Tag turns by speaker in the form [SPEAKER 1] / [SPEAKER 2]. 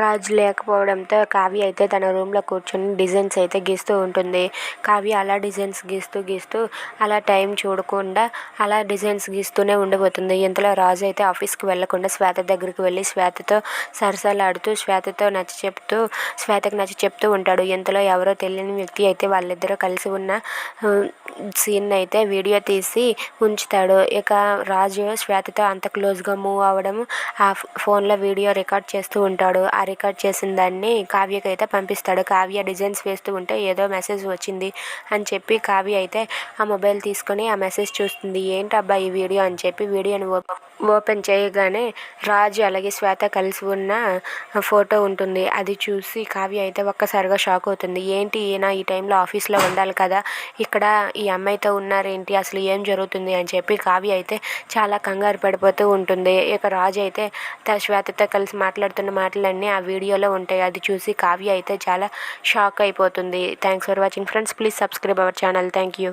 [SPEAKER 1] రాజు లేకపోవడంతో కావ్య అయితే తన రూమ్లో కూర్చొని డిజైన్స్ అయితే గీస్తూ ఉంటుంది. కావ్య అలా డిజైన్స్ గీస్తూ గీస్తూ అలా టైం చూడకుండా అలా డిజైన్స్ గీస్తూనే ఉండిపోతుంది. ఇంతలో రాజు అయితే ఆఫీస్కి వెళ్ళకుండా శ్వేత దగ్గరికి వెళ్ళి శ్వేతతో సరసాలాడుతూ శ్వేతతో నచ్చ చెప్తూ శ్వేతకు నచ్చ చెప్తూ ఉంటాడు. ఇంతలో ఎవరో తెలియని వ్యక్తి అయితే వాళ్ళిద్దరూ కలిసి ఉన్న సీన్ అయితే వీడియో తీసి ఉంచుతాడు. ఇక రాజు శ్వేతతో అంత క్లోజ్గా మూవ్ అవ్వడం ఆ ఫోన్లో వీడియో రికార్డ్ చేస్తూ ఉంటాడు. రికార్డ్ చేసిన దాన్ని కావ్యకి అయితే పంపిస్తాడు. కావ్య డిజైన్స్ వేస్తూ ఉంటే ఏదో మెసేజ్ వచ్చింది అని చెప్పి కావ్య అయితే ఆ మొబైల్ తీసుకొని ఆ మెసేజ్ చూస్తుంది. ఏంటబ్బా ఈ వీడియో? అని చెప్పి వీడియోని ఓపెన్ చేయగానే రాజు అలాగే శ్వేత కలిసి ఉన్న ఫోటో ఉంటుంది. అది చూసి కావ్య అయితే ఒక్కసారిగా షాక్ అవుతుంది. ఏంటి ఈయన? ఈ టైంలో ఆఫీస్లో ఉండాలి కదా. ఇక్కడ ఈ అమ్మాయితో ఉన్నారేంటి? అసలు ఏం జరుగుతుంది? అని చెప్పి కావ్య అయితే చాలా కంగారు పడిపోతూ ఉంటుంది. ఇక రాజు అయితే తన శ్వేతతో కలిసి మాట్లాడుతున్న మాటలన్నీ ఆ వీడియోలో ఉంటాయి. అది చూసి కావ్య అయితే చాలా షాక్ అయిపోతుంది. Thanks for watching friends please subscribe our channel thank you